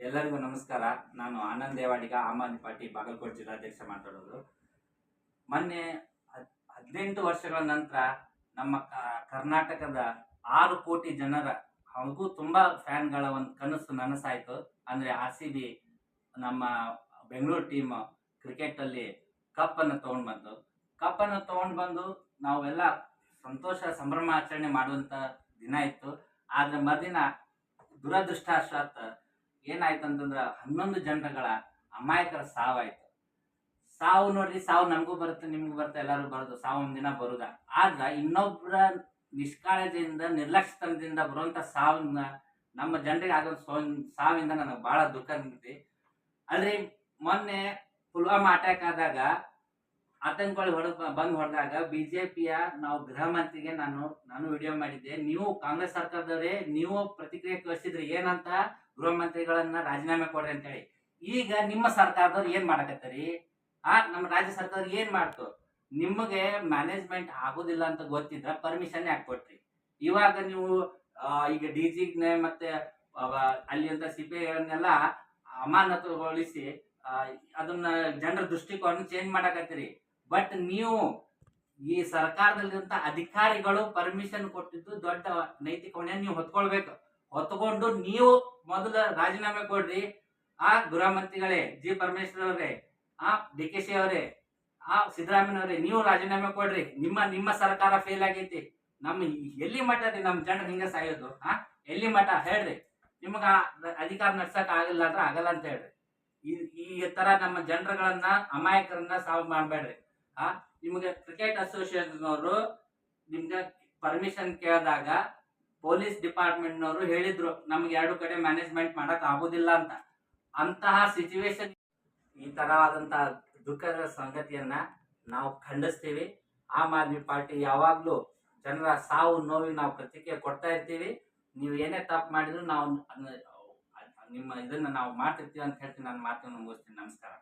ಎಲ್ಲರಿಗೂ ನಮಸ್ಕಾರ. ನಾನು ಆನಂದ್ ದೇವಾಡಿಗ, ಆಮ್ ಆದ್ಮಿ ಪಾರ್ಟಿ ಬಾಗಲಕೋಟೆ ಜಿಲ್ಲಾಧ್ಯಕ್ಷ ಮಾತಾಡೋದು. ಮೊನ್ನೆ ಹದ್- ಹದಿನೆಂಟು ವರ್ಷಗಳ ನಂತರ ನಮ್ಮ ಕರ್ನಾಟಕದ ಆರು ಕೋಟಿ ಜನರ ಹಾಗೂ ತುಂಬಾ ಫ್ಯಾನ್ಗಳ ಒಂದು ಕನಸು ನನಸಾಯ್ತು. ಅಂದ್ರೆ ಆರ್ ಸಿ ಬಿ ನಮ್ಮ ಬೆಂಗಳೂರು ಟೀಮ್ ಕ್ರಿಕೆಟ್ ಅಲ್ಲಿ ಕಪ್ ಅನ್ನು ತಗೊಂಡ್ ಬಂತು. ಕಪ್ ಅನ್ನು ತಗೊಂಡ್ ಬಂದು ನಾವೆಲ್ಲ ಸಂತೋಷ ಸಂಭ್ರಮ ಆಚರಣೆ ಮಾಡುವಂತ ದಿನ ಇತ್ತು. ಆದ್ರೆ ಮರುದಿನ ದುರದೃಷ್ಟವಶಾತ್ ಏನಾಯ್ತು ಅಂತಂದ್ರ ಹನ್ನೊಂದು ಜನಗಳ ಅಮಾಯಕರ ಸಾವಾಯ್ತು. ಸಾವು ನೋಡ್ರಿ, ಸಾವು ನಮಗೂ ಬರುತ್ತೆ, ನಿಮ್ಗೂ ಬರುತ್ತೆ ಎಲ್ಲರೂ ಬರೋದು ಸಾವು ಒಂದಿನ ದಿನ ಬರುದ. ಆದ್ರ ಇನ್ನೊಬ್ಬರ ನಿಷ್ಕಾಳಜಿಯಿಂದ, ನಿರ್ಲಕ್ಷ್ಯತನದಿಂದ ಬರುವಂತ ಸಾವನ್ನ ನಮ್ಮ ಜನರಿಗೆ ಆಗೋ ಸಾವಿಂದ ನನಗೆ ಬಹಳ ದುಃಖ ನಿಂತಿ ಅಲ್ರಿ, ಮೊನ್ನೆ ಪುಲ್ವಾಮಾ ಅಟ್ಯಾಕ್ ಆದಾಗ ಆತಂಕಗಳು ಹೊಡೆದ್ ಬಂದ್ ಹೊಡೆದಾಗ ಬಿಜೆಪಿಯ ನಾವು ಗೃಹ ಮಂತ್ರಿಗೆ ನಾನು ನಾನು ವಿಡಿಯೋ ಮಾಡಿದ್ದೆ. ನೀವು ಕಾಂಗ್ರೆಸ್ ಸರ್ಕಾರದವರೇ, ನೀವು ಪ್ರತಿಕ್ರಿಯೆ ಕಳಿಸಿದ್ರೆ ಏನಂತ ಗೃಹ ಮಂತ್ರಿಗಳನ್ನ ರಾಜೀನಾಮೆ ಕೊಡ್ರಿ ಅಂತೇಳಿ. ಈಗ ನಿಮ್ಮ ಸರ್ಕಾರದವ್ರು ಏನ್ ಮಾಡಕತ್ತರಿ? ಆ, ನಮ್ಮ ರಾಜ್ಯ ಸರ್ಕಾರ ಏನ್ ಮಾಡ್ತು? ನಿಮಗೆ ಮ್ಯಾನೇಜ್ಮೆಂಟ್ ಆಗೋದಿಲ್ಲ ಅಂತ ಗೊತ್ತಿದ್ರ ಪರ್ಮಿಷನ್ ಯಾಕೆ ಕೊಟ್ರಿ? ಇವಾಗ ನೀವು ಈಗ ಡಿ ಜಿಗ್ನೆ ಮತ್ತೆ ಅಲ್ಲಿಂತ ಅಲ್ಲಿ ಅಂತ ಸಿಪಿಐಗಳನ್ನೆಲ್ಲ ಅಮಾನತುಗೊಳಿಸಿ ಅದನ್ನ ಜನರ ದೃಷ್ಟಿಕೋನ ಚೇಂಜ್ ಮಾಡಕತ್ತೀರಿ. ಬಟ್ ನೀವು ಈ ಸರ್ಕಾರದಲ್ಲಿರುವಂತ ಅಧಿಕಾರಿಗಳು ಪರ್ಮಿಷನ್ ಕೊಟ್ಟಿದ್ದು ದೊಡ್ಡ ನೈತಿಕ ಹೊಣೆ ನೀವು ಹೊತ್ಕೊಳ್ಬೇಕು. ಹೊತ್ಕೊಂಡು ನೀವು ಮೊದಲು ರಾಜೀನಾಮೆ ಕೊಡ್ರಿ. ಆ ಗೃಹ ಮಂತ್ರಿಗಳೇ ಜಿ ಪರಮೇಶ್ವರ್ ಅವರೇ, ಆ ಡಿ ಕೆ ಶಿ ಅವರೇ, ಆ ಸಿದ್ದರಾಮಯ್ಯ ನೀವು ರಾಜೀನಾಮೆ ಕೊಡ್ರಿ. ನಿಮ್ಮ ನಿಮ್ಮ ಸರ್ಕಾರ ಫೇಲ್ ಆಗೈತಿ. ನಮ್ಮ ಎಲ್ಲಿ ಮಠ ರೀ ನಮ್ಮ ಜನರು ಹಿಂಗೆ ಸಾಯೋದು, ಆ? ಎಲ್ಲಿ ಮಠ? ಹೇಳ್ರಿ. ನಿಮಗ ಅಧಿಕಾರ ನಡ್ಸಕ್ ಆಗಲ್ಲ ಅಂದ್ರೆ ಆಗಲ್ಲ ಅಂತ ಹೇಳ್ರಿ. ಈ ಈ ತರ ನಮ್ಮ ಜನರುಗಳನ್ನ, ಅಮಾಯಕರನ್ನ ಸಾವು ಮಾಡ್ಬೇಡ್ರಿ. ಆ, ನಿಮಗೆ ಕ್ರಿಕೆಟ್ ಅಸೋಸಿಯೇಷನ್ ಅವರು ನಿಮ್ಗೆ ಪರ್ಮಿಷನ್ ಕೇಳಿದಾಗ ಪೊಲೀಸ್ ಡಿಪಾರ್ಟ್ಮೆಂಟ್ನವರು ಹೇಳಿದ್ರು, ನಮ್ಗೆ ಎರಡು ಕಡೆ ಮ್ಯಾನೇಜ್ಮೆಂಟ್ ಮಾಡಕ್ ಆಗೋದಿಲ್ಲ ಅಂತ. ಅಂತಹ ಸಿಚುವೇಶನ್ ಈ ತರವಾದಂತಹ ದುಃಖದ ಸಂಗತಿಯನ್ನ ನಾವು ಖಂಡಿಸ್ತೀವಿ. ಆಮ್ ಆದ್ಮಿ ಪಾರ್ಟಿ ಯಾವಾಗ್ಲೂ ಜನರ ಸಾವು, ನೋವಿಗೆ ನಾವು ಪ್ರತಿಕ್ರಿಯೆ ಕೊಡ್ತಾ ಇರ್ತೀವಿ. ನೀವು ಏನೇ ತಪ್ಪು ಮಾಡಿದ್ರು ನಾವು ನಿಮ್ಮ ಇದನ್ನ ನಾವು ಮಾಡ್ತಿರ್ತೀವಿ ಅಂತ ಹೇಳ್ತೀನಿ. ನಾನು ಮಾತನ್ನು ಮುಗಿಸ್ತೀನಿ. ನಮಸ್ಕಾರ.